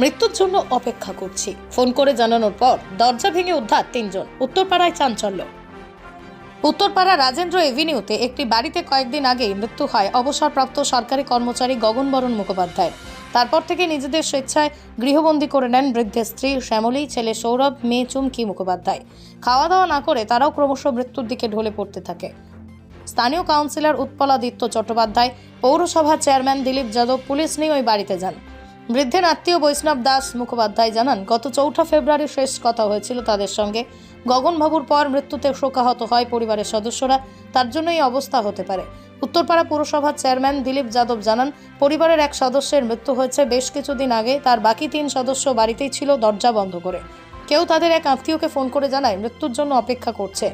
মৃত্যুর জন্য অপেক্ষা করছি। ফোন করে জানানোর পর দরজা ভেঙে উদ্ধার তিনজন। উত্তরপাড়ায় চাঞ্চল্য। উত্তরপাড়া রাজেন্দ্র এভিনিউতে একটি বাড়িতে কয়েকদিন আগেই মৃত্যু হয় অবসরপ্রাপ্ত সরকারি কর্মচারী গগন বরণ মুখোপাধ্যায়। তারপর থেকে নিজেদের স্বেচ্ছায় গৃহবন্দী করে নেন বৃদ্ধের স্ত্রী শ্যামলী, ছেলে সৌরভ, মেয়ে চুমকি মুখোপাধ্যায়। খাওয়া দাওয়া না করে তারাও ক্রমশ মৃত্যুর দিকে ঢলে পড়তে থাকে। স্থানীয় কাউন্সিলর উৎপলাদিত্য চট্টোপাধ্যায়, পৌরসভার চেয়ারম্যান দিলীপ যাদব পুলিশ নিয়ে ওই বাড়িতে যান। বৃদ্ধের আত্মীয় বৈষ্ণব দাস মুখোপাধ্যায় জানান, গত চৌঠা ফেব্রুয়ারি শেষ কথা হয়েছিল তাদের সঙ্গে। গগনবাবুর পর মৃত্যুতে শোকাহত হয় পরিবারের সদস্যরা, তার জন্য এই অবস্থা হতে পারে। উত্তরপাড়া পুরসভার চেয়ারম্যান দিলীপ যাদব জানান, পরিবারের এক সদস্যের মৃত্যু হয়েছে বেশ কিছুদিন আগে, তার বাকি তিন সদস্য বাড়িতেই ছিল দরজা বন্ধ করে। কেউ তাদের এক আত্মীয়কে ফোন করে জানায়, মৃত্যুর জন্য অপেক্ষা করছে।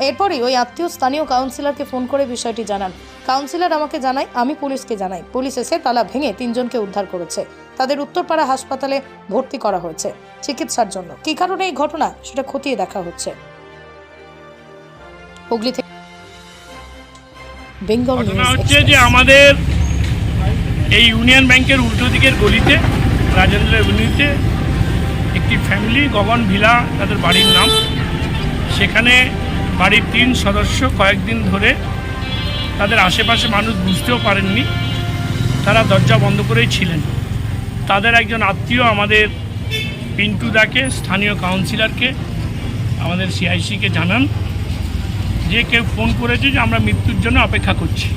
এরপরই ওই আত্মীয় স্থানীয় কাউন্সিলরকে ফোন করে বিষয়টি জানান। কাউন্সিলর আমাকে জানায় আমি পুলিশকে জানাই। পুলিশ এসে তালা ভেঙে তিনজনকে উদ্ধার করেছে। তাদের উত্তরপাড়া হাসপাতালে ভর্তি করা হয়েছে চিকিৎসার জন্য। কী কারণে এই ঘটনা? সেটা খতিয়ে দেখা হচ্ছে। হুগলি থেকে বেঙ্গল হচ্ছে যে আমাদের এই ইউনিয়ন ব্যাংকের উল্টো দিকের গলিতে রাজেন্দ্র এভিনিউতে একটি ফ্যামিলি গগন ভিলা তাদের বাড়ির নাম। সেখানে বাড়ির তিন সদস্য কয়েকদিন ধরে তাদের আশেপাশে মানুষ বুঝতেও পারেননি। তারা দরজা বন্ধ করেই ছিলেন। তাদের একজন আত্মীয় আমাদের পিন্টু দাকে, স্থানীয় কাউন্সিলরকে, আমাদের সিআইসিকে জানান যে কেউ ফোন করেছে যে আমরা মৃত্যুর জন্য অপেক্ষা করছি।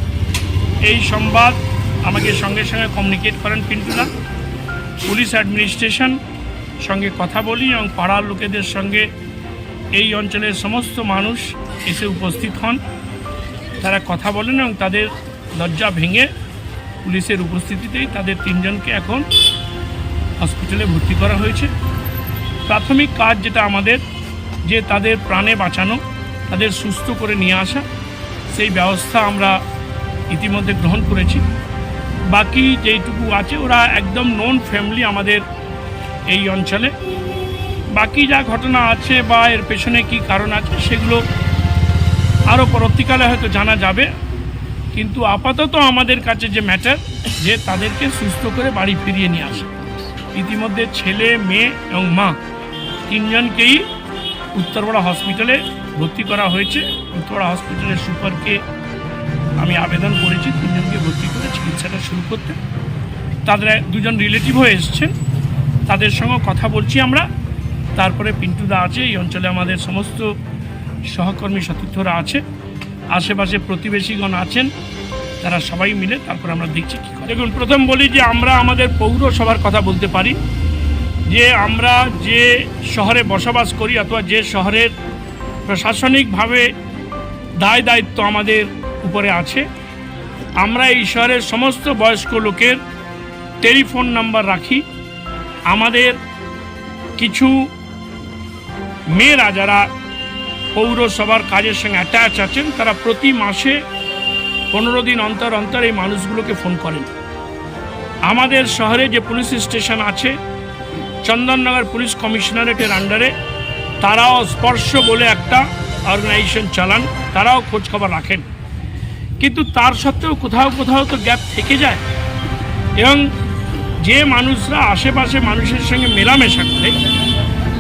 এই সংবাদ আমাকে সঙ্গে সঙ্গে কমিউনিকেট করেন পিন্টুদা পুলিশ অ্যাডমিনিস্ট্রেশন সঙ্গে কথা বলি এবং পাড়ার লোকেদের সঙ্গে এই অঞ্চলের সমস্ত মানুষ এসে উপস্থিত হন। তারা কথা বলেন এবং তাদের দরজা ভেঙে পুলিশের উপস্থিতিতেই তাদের তিনজনকে এখন হসপিটালে ভর্তি করা হয়েছে। প্রাথমিক কাজ যেটা আমাদের, যে তাদের প্রাণে বাঁচানো, তাদের সুস্থ করে নিয়ে আসা, সেই ব্যবস্থা আমরা ইতিমধ্যে গ্রহণ করেছি। বাকি যেইটুকু আছে, ওরা একদম নন ফ্যামিলি আমাদের এই অঞ্চলে। বাকি যা ঘটনা আছে বা এর পেছনে কি কারণ আছে সেগুলো আরও পরবর্তীকালে হয়তো জানা যাবে। কিন্তু আপাতত আমাদের কাছে যে ম্যাটার যে তাদেরকে সুস্থ করে বাড়ি ফিরিয়ে নিয়ে আসা। ইতিমধ্যে ছেলে, মেয়ে এবং মা তিনজনকেই উত্তরপাড়া হসপিটালে ভর্তি করা হয়েছে। উত্তরপাড়া হসপিটালের সুপারকে আমি আবেদন করেছি তিনজনকে ভর্তি করে চিকিৎসাটা শুরু করতে। তাদের দুজন রিলেটিভ হয়ে এসছেন। তাদের সঙ্গে কথা বলছি আমরা। তারপরে পিন্টুদা আছে, এই অঞ্চলে আমাদের সমস্ত সহকর্মী সতীর্থরা আছে, আশেপাশে প্রতিবেশীগণ আছেন, তারা সবাই মিলে তারপর আমরা দেখছি কী দেখুন, প্রথম বলি যে আমরা আমাদের পৌরসভার কথা বলতে পারি, যে আমরা যে শহরে বসবাস করি অথবা যে শহরের প্রশাসনিকভাবে দায় দায়িত্ব আমাদের উপরে আছে, আমরা এই শহরের সমস্ত বয়স্ক লোকের টেলিফোন নাম্বার রাখি, আমাদের কিছু মেয়েরা যারা পৌরসভার কাজের সঙ্গে অ্যাটাচ আছেন, তারা প্রতি মাসে পনেরো দিন অন্তর অন্তর এই মানুষগুলোকে ফোন করেন। আমাদের শহরে যে পুলিশ স্টেশন আছে, চন্দননগর পুলিশ কমিশনারেটের আন্ডারে তারাও স্পর্শ বলে একটা অর্গানাইজেশন চালান, তারাও খোঁজখবর রাখেন। কিন্তু তার সত্ত্বেও কোথাও কোথাও তো গ্যাপ থেকে যায়। এবং যে মানুষরা আশেপাশে মানুষের সঙ্গে মেলামেশা করে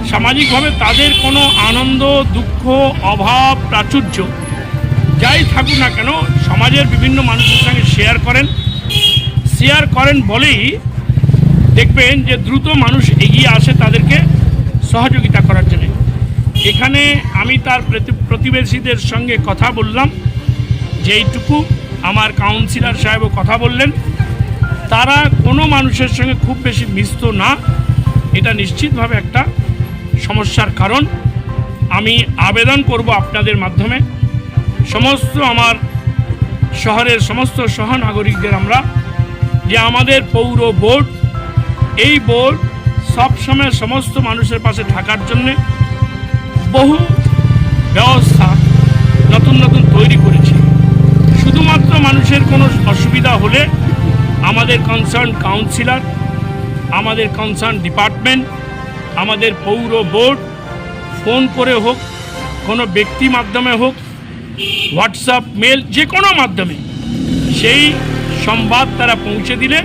সামাজিকভাবে তাদের কোনো আনন্দ, দুঃখ, অভাব, প্রাচুর্য যাই থাকুক না কেন সমাজের বিভিন্ন মানুষের সঙ্গে শেয়ার করেন। শেয়ার করেন বলেই দেখবেন যে দ্রুত মানুষ এগিয়ে আসে তাদেরকে সহযোগিতা করার জন্য। এখানে আমি তার প্রতি- প্রতিবেশীদের সঙ্গে কথা বললাম, যেইটুকু আমার কাউন্সিলর সাহেবও কথা বললেন। তারা কোনো মানুষের সঙ্গে খুব বেশি মিশত না, এটা নিশ্চিতভাবে একটা সমস্যার কারণ, আমি আবেদন করব আপনাদের মাধ্যমে। সমস্ত আমার শহরের সমস্ত সহনাগরিকদের আমরা, যে আমাদের পৌর বোর্ড, এই বোর্ড সবসময় সমস্ত মানুষের পাশে থাকার জন্যে বহু ব্যবস্থা নতুন নতুন তৈরি করেছে। শুধুমাত্র মানুষের কোনো অসুবিধা হলে আমাদের কনসার্ন কাউন্সিলর আমাদের কনসার্ন ডিপার্টমেন্ট আমাদের পৌর বোর্ড, ফোন করে হোক, কোনো ব্যক্তি মাধ্যমে হোক, হোয়াটসঅ্যাপ, মেল, যে কোনো মাধ্যমে, সেই সংবাদ তারা পৌঁছে দিলে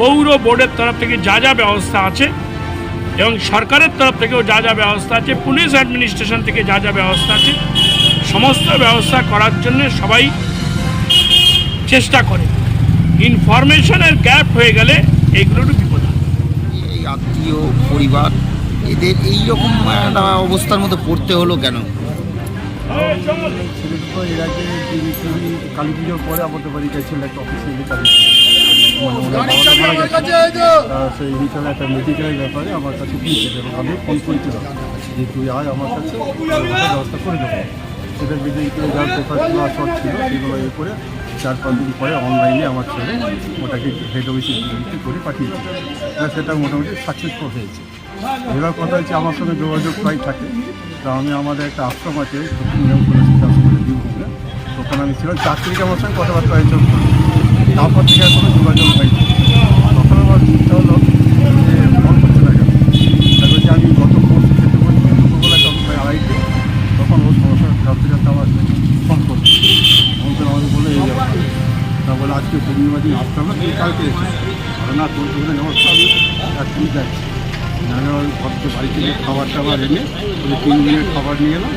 পৌর বোর্ডের তরফ থেকে যা যা ব্যবস্থা আছে এবং সরকারের তরফ থেকেও যা যা ব্যবস্থা আছে, পুলিশ অ্যাডমিনিস্ট্রেশন থেকে যা যা ব্যবস্থা আছে, সমস্ত ব্যবস্থা করার জন্য সবাই চেষ্টা করে। ইনফরমেশনের গ্যাপ হয়ে গেলে একটু বিপদ আত্মীয় পরিবার, এদের এই রকম একটা অবস্থার মধ্যে পড়তে হলো কেন? পরে আমাদের সেই হিসাবে একটা মেডিকেলের ব্যাপারে আমার কাছে আমি ফোন করেছিলাম যে তুই আয় আমার কাছে ব্যবস্থা করে দেবো শর্ট ছিল সেগুলো এ করে চার পাঁচ দিন পরে অনলাইনে আমার ছেলে ওটাকে হেড অফিসে বিক্রি করে পাঠিয়েছে। সেটা মোটামুটি সাকসেসফুল হয়েছে। এবার কথা হচ্ছে আমার সঙ্গে যোগাযোগ প্রায় থাকে। তো আমি আমাদের একটা আশ্রম আছে দক্ষিণ নিয়মপুর আশ্রমের বীরভূমে ওখানে আমি ছিলাম। চার তারিখে আমার সঙ্গে কথাবার্তা হয়েছে। তারপর থেকে আর কোনো যোগাযোগ হয়নি। তখন আমার চিন্তা হলো যে ফোন করছে না কেন আমি গত আজকে পূর্ণিমা দিন আসতে হবে তুমি কালকে এসে না তোর সেখানে ব্যবস্থা আমি এখনই যাচ্ছি আমি ওই ঘরকে বাড়ি থেকে খাবার টাবার এনে ওই তিন দিনের খাবার নিয়ে এলাম।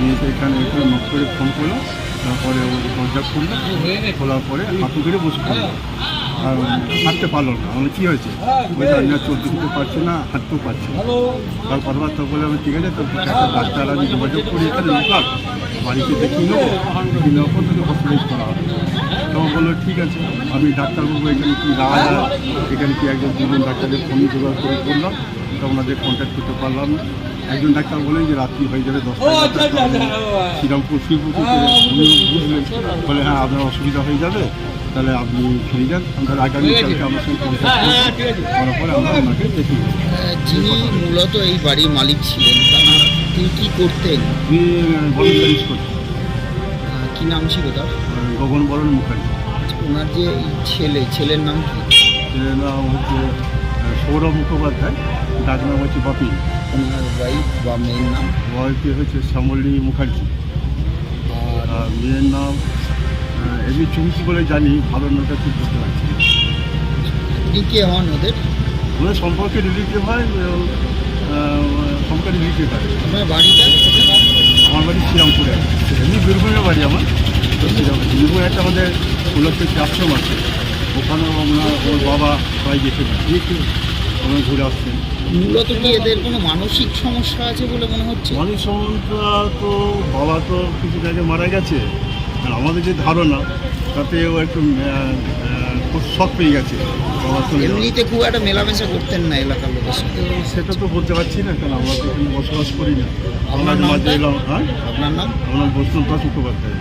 নিয়ে এখানে এখানে নক করে ফোন করলাম। তারপরে ও দরজা খুললো। খোলার পরে হাঁটু ধরে বসে পড়ল। আর হাঁটতে পারল না। মানে কী হয়েছে? ওই আমি চলতে ফিরতে পারছি না, হাঁটতেও পারছি না। তার কথাবার্তা বলে আমি, ঠিক আছে তোর একটা ডাক্তার আমি যোগাযোগ করি এখানে বাড়িতে দেখিয়ে নেব। দেখিয়ে নেওয়ার পর তোকে হসপিটালাইজ করা হবে। তো বলল ঠিক আছে আমি ডাক্তারবাবু এখানে কি যায় এখানে কি একজন দুজন ডাক্তারের ফোন জোগাড় করে করলাম তো ওনাদের কন্ট্যাক্ট করতে পারলাম না। একজন ডাক্তার বলেন যে রাত্রি হয়ে যাবে দশটা শ্রীরামপুর শ্রীপুর থেকে উনি বুঝলেন। বলে হ্যাঁ আপনার অসুবিধা হয়ে যাবে তাহলে আপনি ফিরে যান। আমরা আগামীকালকে আমার সঙ্গে কন্ট্যাক্ট করার পরে আমরা ওনাকে দেখি যিনি মূলত এই বাড়ির মালিক ছিলেন তারা তিনি কী করতেন? ভলেন্টারিজ আহ, কি নাম ছিল তার? গগন বরণ মুখার্জি। ওনার যে ছেলে ছেলের নাম কি? এর নাম হচ্ছে সৌরভ মুখোপাধ্যায় ডাক নাম হচ্ছে বাপি। ওনার ওয়াইফ বা মেয়ের নাম? ওয়াইফে হচ্ছে শ্যামলী মুখার্জি। আর মেয়ের নাম এমনি চুমকি বলে জানি ভালো নামটা ঠিক করতে পারছি। আপনি কে হন ওদের? ওদের সম্পর্কে রিলেটিভ হয় সম্পর্কে রিলেটিভ হয়। আপনার বাড়িটা? আমার বাড়ি শ্রীরামপুরে এমনি বীরভূমের বাড়ি আমার। তো শ্রীরামপুর। বীরভূমে একটা আমাদের উল্লেখ্য আশ্রম আছে। ওখানেও আমরা ওর বাবা প্রায় যেতে পারি ওখানে ঘুরে আসছেন মূলত কি এদের কোনো মানসিক সমস্যা আছে বলে মনে হচ্ছে? মানিক সামন্তরা তো বাবা তো কিছু আগে মারা গেছে। আর আমাদের যে ধারণা তাতে ও একটু খুব শখ পেয়ে গেছে। বাবা এমনিতে খুব একটা মেলামেশা করতেন না এলাকার লোকের সাথে। সেটা তো বলতে পারছি না কারণ আমরা তো এখানে বসবাস করি না। আমরা আপনার নাম? হ্যাঁ? আপনার নাম? আমরা বৈষ্ণব দাস মুখোপাধ্যায়